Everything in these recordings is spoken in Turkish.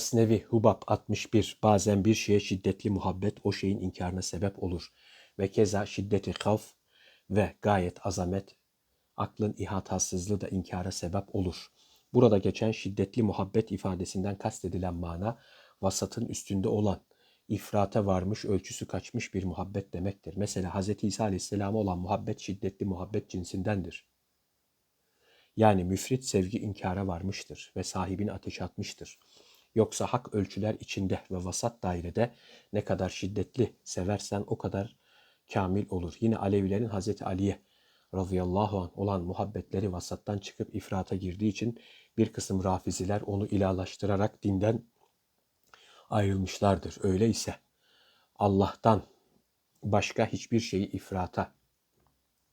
Mesnevi Hubab 61 bazen bir şeye şiddetli muhabbet o şeyin inkarına sebep olur. Ve keza şiddeti kavf ve gayet azamet aklın ihatasızlığı da inkara sebep olur. Burada geçen şiddetli muhabbet ifadesinden kastedilen mana vasatın üstünde olan, ifrata varmış, ölçüsü kaçmış bir muhabbet demektir. Mesela Hz. İsa Aleyhisselam'a olan muhabbet şiddetli muhabbet cinsindendir. Yani müfrit sevgi inkara varmıştır ve sahibini ateşe atmıştır. Yoksa hak ölçüler içinde ve vasat dairede ne kadar şiddetli seversen o kadar kamil olur. Yine Alevilerin Hazreti Ali'ye radıyallahu anh olan muhabbetleri vasattan çıkıp ifrata girdiği için bir kısım rafiziler onu ilahlaştırarak dinden ayrılmışlardır. Öyleyse Allah'tan başka hiçbir şeyi ifrata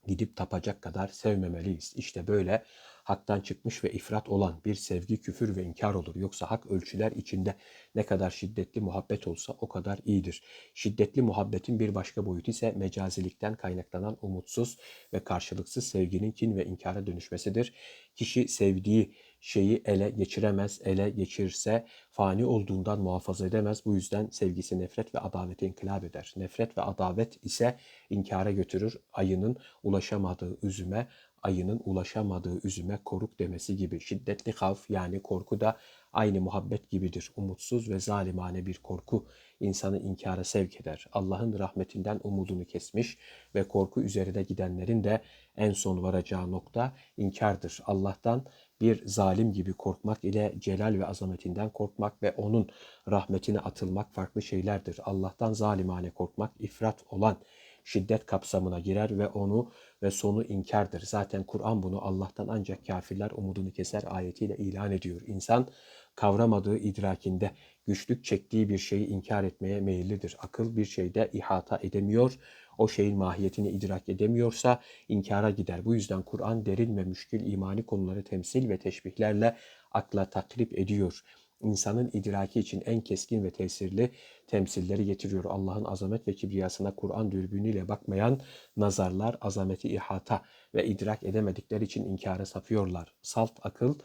gidip tapacak kadar sevmemeliyiz. İşte böyle haktan çıkmış ve ifrat olan bir sevgi, küfür ve inkar olur. Yoksa hak ölçüler içinde ne kadar şiddetli muhabbet olsa o kadar iyidir. Şiddetli muhabbetin bir başka boyutu ise mecazilikten kaynaklanan umutsuz ve karşılıksız sevginin kin ve inkara dönüşmesidir. Kişi sevdiği şeyi ele geçiremez, ele geçirse fani olduğundan muhafaza edemez. Bu yüzden sevgisi nefret ve adavete inkılap eder. Nefret ve adavet ise inkara götürür. Ayının ulaşamadığı üzüme, ayının ulaşamadığı üzüme koruk demesi gibi şiddetli havf yani korku da aynı muhabbet gibidir. Umutsuz ve zalimane bir korku insanı inkara sevk eder. Allah'ın rahmetinden umudunu kesmiş ve korku üzerine gidenlerin de en son varacağı nokta inkardır. Allah'tan bir zalim gibi korkmak ile celal ve azametinden korkmak ve onun rahmetine atılmak farklı şeylerdir. Allah'tan zalimane korkmak ifrat olan şiddet kapsamına girer ve onu ve sonu inkardır. Zaten Kur'an bunu Allah'tan ancak kafirler umudunu keser ayetiyle ilan ediyor. İnsan kavramadığı idrakinde güçlük çektiği bir şeyi inkar etmeye meyillidir. Akıl bir şeyde ihata edemiyor. O şeyin mahiyetini idrak edemiyorsa inkara gider. Bu yüzden Kur'an derin ve müşkil imani konuları temsil ve teşbihlerle akla takrip ediyor insanın idraki için en keskin ve tesirli temsilleri getiriyor. Allah'ın azamet ve kibriyasına Kur'an dürbünüyle bakmayan nazarlar azameti ihata ve idrak edemedikleri için inkara sapıyorlar. Salt akıl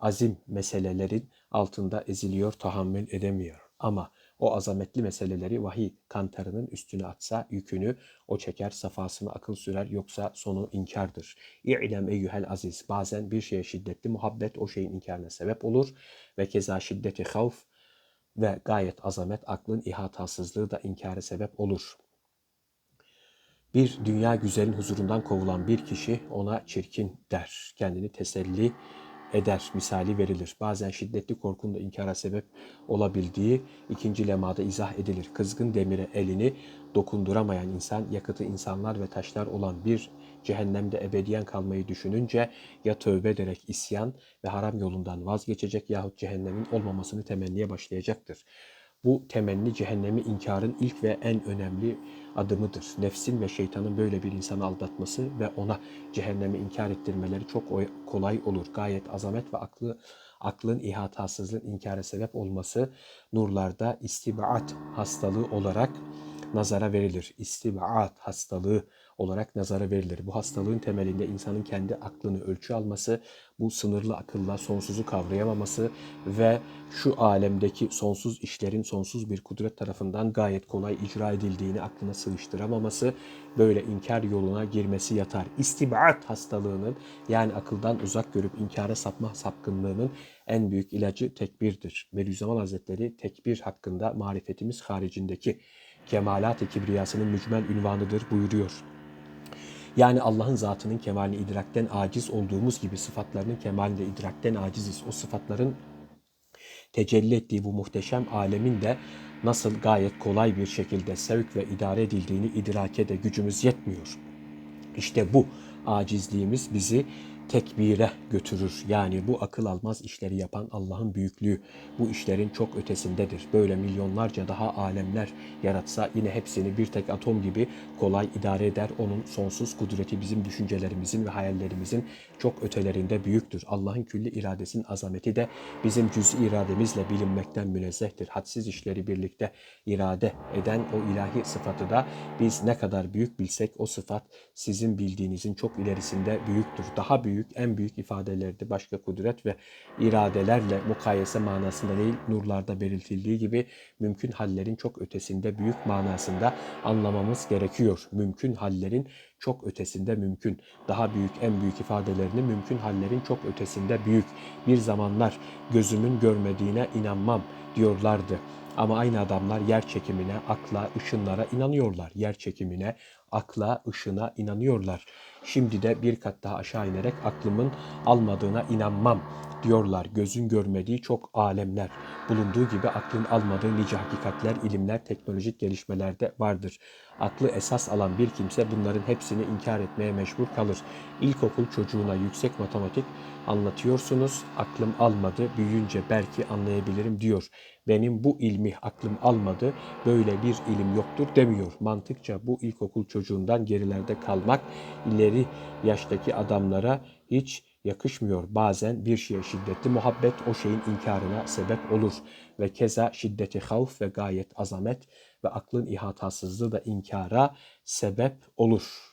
azim meselelerin altında eziliyor, tahammül edemiyor. Ama o azametli meseleleri vahiy kantarının üstüne atsa yükünü o çeker, safasını akıl sürer yoksa sonu inkardır. İ'lem eyyühel aziz. Bazen bir şeye şiddetli muhabbet o şeyin inkarına sebep olur ve keza şiddeti havf ve gayet azamet aklın ihatasızlığı da inkara sebep olur. Bir dünya güzelin huzurundan kovulan bir kişi ona çirkin der. Kendini teselli eder misali verilir. Bazen şiddetli korkun da inkara sebep olabildiği ikinci lemada izah edilir. Kızgın demire elini dokunduramayan insan yakıtı insanlar ve taşlar olan bir cehennemde ebediyen kalmayı düşününce ya tövbe ederek isyan ve haram yolundan vazgeçecek yahut cehennemin olmamasını temenniye başlayacaktır. Bu temenni cehennemi inkarın ilk ve en önemli adımıdır. Nefsin ve şeytanın böyle bir insanı aldatması ve ona cehennemi inkar ettirmeleri çok kolay olur. Gayet azamet ve aklı aklın ihatasızlığın inkara sebep olması nurlarda istibaat hastalığı olarak nazara verilir. İstibaat hastalığı olarak nazara verilir. Bu hastalığın temelinde insanın kendi aklını ölçü alması, bu sınırlı akılla sonsuzu kavrayamaması ve şu alemdeki sonsuz işlerin sonsuz bir kudret tarafından gayet kolay icra edildiğini aklına sığıştıramaması, böyle inkar yoluna girmesi yatar. İstibaat hastalığının yani akıldan uzak görüp inkara sapma sapkınlığının en büyük ilacı tekbirdir. Bediüzzaman Hazretleri tekbir hakkında marifetimiz haricindeki kemalat-ı kibriyasının mücmel ünvanıdır buyuruyor. Yani Allah'ın zatının kemalini idrakten aciz olduğumuz gibi sıfatlarının kemalinde idrakten aciziz. O sıfatların tecelli ettiği bu muhteşem alemin de nasıl gayet kolay bir şekilde sevk ve idare edildiğini idrake de gücümüz yetmiyor. İşte bu acizliğimiz bizi tekbire götürür. Yani bu akıl almaz işleri yapan Allah'ın büyüklüğü bu işlerin çok ötesindedir. Böyle milyonlarca daha alemler yaratsa yine hepsini bir tek atom gibi kolay idare eder. Onun sonsuz kudreti bizim düşüncelerimizin ve hayallerimizin çok ötelerinde büyüktür. Allah'ın külli iradesinin azameti de bizim cüz irademizle bilinmekten münezzehtir. Hadsiz işleri birlikte irade eden o ilahi sıfatı da biz ne kadar büyük bilsek o sıfat sizin bildiğinizin çok ilerisinde büyüktür. Daha büyük büyük, en büyük ifadelerdi. Başka kudret ve iradelerle mukayese manasında değil, nurlarda belirtildiği gibi mümkün hallerin çok ötesinde büyük manasında anlamamız gerekiyor. Mümkün hallerin çok ötesinde mümkün. Daha büyük, en büyük ifadelerini mümkün hallerin çok ötesinde büyük. Bir zamanlar gözümün görmediğine inanmam diyorlardı. Ama aynı adamlar yer çekimine, akla, ışınlara inanıyorlar. Yer çekimine, akla, ışına inanıyorlar. Şimdi de bir kat daha aşağı inerek aklımın almadığına inanmam diyorlar. Gözün görmediği çok alemler bulunduğu gibi aklın almadığı nice hakikatler, ilimler, teknolojik gelişmelerde vardır. Aklı esas alan bir kimse bunların hepsini inkar etmeye mecbur kalır. İlkokul çocuğuna yüksek matematik anlatıyorsunuz. Aklım almadı, büyüyünce belki anlayabilirim diyor. Benim bu ilmi aklım almadı, böyle bir ilim yoktur demiyor. Mantıkça bu ilkokul çocuğundan gerilerde kalmak ileri yaştaki adamlara hiç yakışmıyor. Bazen bir şeye şiddetli muhabbet o şeyin inkarına sebep olur. Ve keza şiddeti havf ve gayet azamet ve aklın ihatasızlığı da inkara sebep olur.